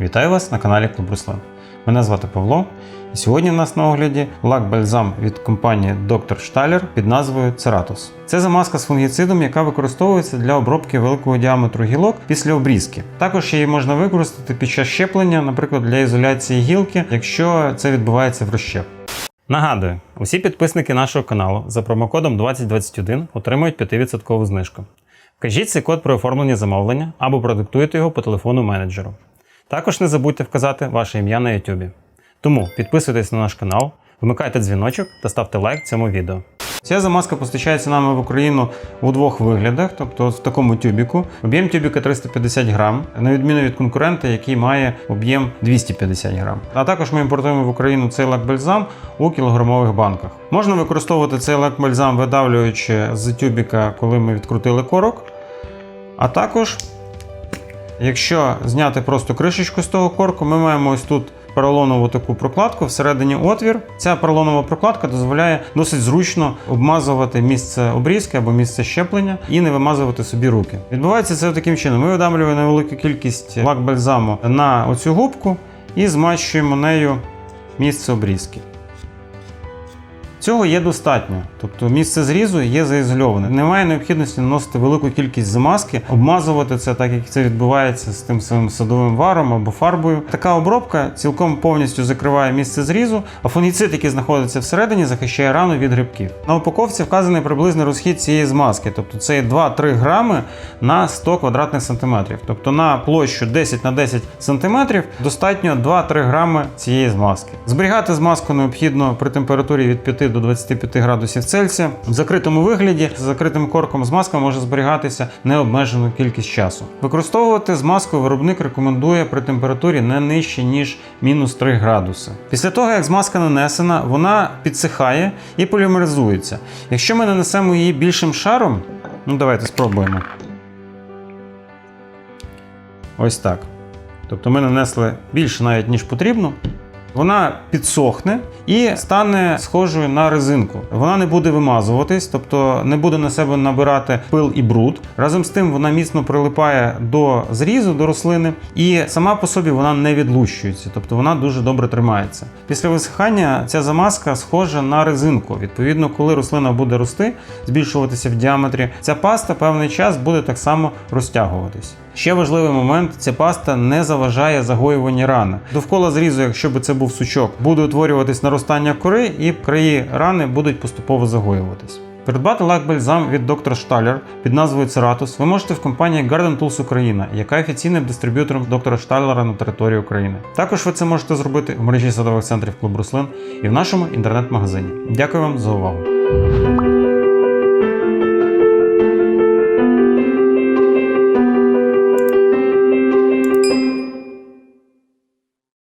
Вітаю вас на каналі Клуб Руслан. Мене звати Павло, і сьогодні в нас на огляді лак бальзам від компанії Dr. Шталер під назвою Ceratus. Це замазка з фунгіцидом, яка використовується для обробки великого діаметру гілок після обрізки. Також її можна використати під час щеплення, наприклад, для ізоляції гілки, якщо це відбувається в розщеп. Нагадую, усі підписники нашого каналу за промокодом 2021 отримують 5% знижку. Вкажіть цей код при оформленні замовлення або продиктуйте його по телефону менеджеру. Також не забудьте вказати ваше ім'я на YouTube. Тому підписуйтесь на наш канал, вмикайте дзвіночок та ставте лайк цьому відео. Ця замазка постачається нами в Україну у двох виглядах, тобто в такому тюбіку. Об'єм тюбіка 350 грам, на відміну від конкурента, який має об'єм 250 грам. А також ми імпортуємо в Україну цей лак-бальзам у кілограмових банках. Можна використовувати цей лак-бальзам, видавлюючи з тюбіка, коли ми відкрутили корок. А також Якщо зняти просто кришечку з того корку, ми маємо ось тут поролонову таку прокладку, всередині отвір. Ця поролонова прокладка дозволяє досить зручно обмазувати місце обрізки або місце щеплення і не вимазувати собі руки. Відбувається це таким чином: ми видавлюємо невелику кількість лак-бальзаму на оцю губку і змащуємо нею місце обрізки. Цього є достатньо, тобто місце зрізу є заізольоване. Немає необхідності наносити велику кількість замазки, обмазувати це, так як це відбувається з тим самим садовим варом або фарбою. Така обробка цілком повністю закриває місце зрізу, а фунгіцид, який знаходиться всередині, захищає рану від грибків. На упаковці вказаний приблизний розхід цієї змазки, тобто це є 2-3 грами на 100 квадратних сантиметрів. Тобто на площу 10 на 10 сантиметрів достатньо 2-3 грами цієї змазки. Зберігати змазку необхідно при температурі від 5 до 25 градусів Цельсія. В закритому вигляді з закритим корком змазка може зберігатися необмежену кількість часу. Використовувати змазку виробник рекомендує при температурі не нижче ніж мінус 3 градуси. Після того, як змазка нанесена, вона підсихає і полімеризується. Якщо ми нанесемо її більшим шаром, ну давайте спробуємо. Ось так. Тобто ми нанесли більше навіть ніж потрібно. Вона підсохне і стане схожою на резинку. Вона не буде вимазуватись, тобто не буде на себе набирати пил і бруд. Разом з тим вона міцно прилипає до зрізу, до рослини, і сама по собі вона не відлущується, тобто вона дуже добре тримається. Після висихання ця замазка схожа на резинку. Відповідно, коли рослина буде рости, збільшуватися в діаметрі, ця паста певний час буде так само розтягуватись. Ще важливий момент: ця паста не заважає загоюванні рани. Довкола зрізу, якщо би це був сучок, буде утворюватись наростання кори, і краї рани будуть поступово загоюватись. Придбати лак-бальзам від Dr. Шталер під назвою Ceratus ви можете в компанії Garden Tools Україна, яка офіційним дистриб'ютором Dr. Шталера на території України. Також ви це можете зробити в мережі садових центрів Клуб Руслин і в нашому інтернет-магазині. Дякую вам за увагу.